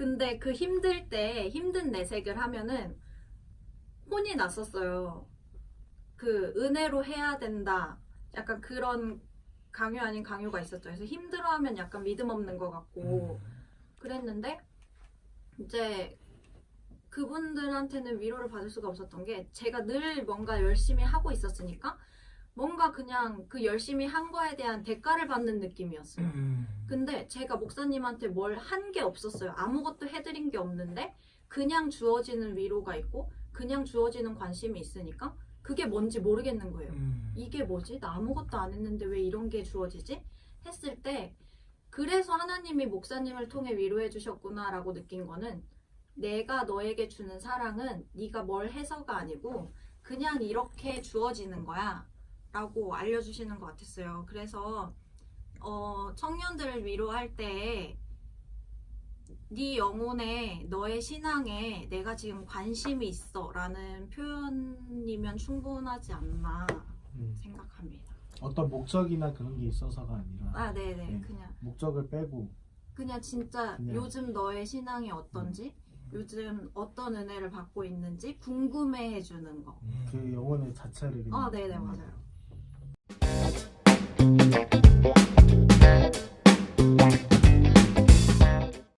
근데 그 힘들 때 힘든 내색을 하면은 혼이 났었어요. 그 은혜로 해야 된다. 약간 그런 강요 아닌 강요가 있었죠. 그래서 힘들어하면 약간 믿음 없는 것 같고 그랬는데 이제 그분들한테는 위로를 받을 수가 없었던 게 제가 늘 뭔가 열심히 하고 있었으니까 뭔가 그냥 그 열심히 한 거에 대한 대가를 받는 느낌이었어요. 음. 근데 제가 목사님한테 뭘 한 게 없었어요. 아무것도 해드린 게 없는데 그냥 주어지는 위로가 있고 그냥 주어지는 관심이 있으니까 그게 뭔지 모르겠는 거예요. 음. 이게 뭐지? 나 아무것도 안 했는데 왜 이런 게 주어지지? 했을 때 그래서 하나님이 목사님을 통해 위로해 주셨구나라고 느낀 거는 내가 너에게 주는 사랑은 네가 뭘 해서가 아니고 그냥 이렇게 주어지는 거야 라고 알려주시는 것 같았어요. 그래서 어, 청년들을 위로할 때 네 영혼에 너의 신앙에 내가 지금 관심이 있어 라는 표현이면 충분하지 않나 음. 생각합니다. 어떤 목적이나 그런 게 있어서가 아니라 아, 네네. 네. 그냥, 목적을 빼고 그냥 진짜 그냥. 요즘 너의 신앙이 어떤지, 요즘 어떤 은혜를 받고 있는지 궁금해 해주는 거. 그 영혼의 자체를 아, 네네, 음. 맞아요.